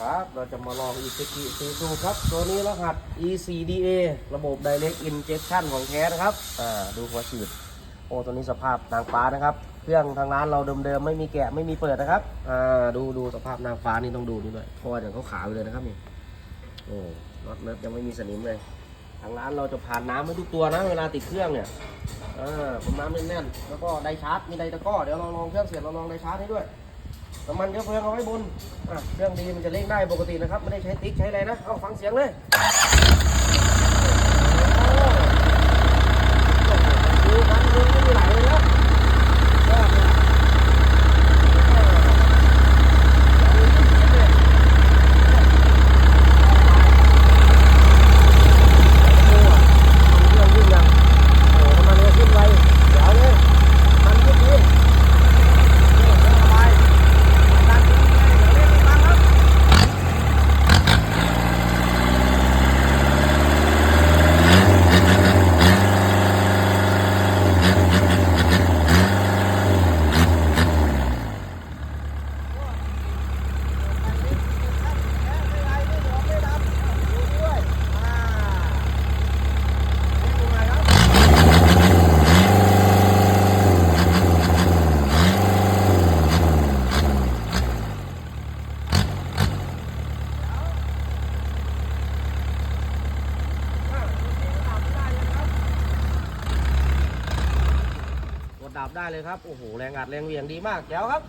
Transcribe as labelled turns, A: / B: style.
A: ครับเราจะมาลอง i s u z u s u z u ครับ ตัวนี้รหัส ECDA ระบบ Direct Injection ของแท้นะครับ อ่า ดูหัวฉีด โอ้ ตัวนี้สภาพนางฟ้านะครับ เครื่องทางร้านเราเดิมๆ ไม่มีแกะไม่มีเปิดนะครับ อ่า ดูดูสภาพนางฟ้านี่ต้องดูนี่ด้วยเพราะว่าเดี๋ยวเขาขาวเลยนะครับนี่ โอ้น็อตเนิร์ดยังไม่มีสนิมเลย ทางร้านเราจะผ่านน้ำให้ทุกตัวนะ เวลาติดเครื่องเนี่ย อ่าผมน้ำแน่นๆ แล้วก็ไดชาร์จ มีไดตะกร้อ เดี๋ยวเราลองเครื่องเสร็จเราลองไดชาร์จให้ด้วย น้ำมันเชื้อเพลิงเอาไว้บนอะเครื่องดีมันจะเร่งได้ปกตินะครับ ไม่ได้ใช้ติ๊กใช้อะไรนะ เอาฟังเสียงเลยดูกันดูไม่มีไหลเลยนะยอดเลยเครื่องยิ่งยังโอ้โหน้ำมันก็ขึ้นไวเดี๋ยวเลยมันขึ้นดี กดดับได้เลยครับ โอ้โห แรงอัดแรงเหวี่ยงดีมากแจ๋วครับ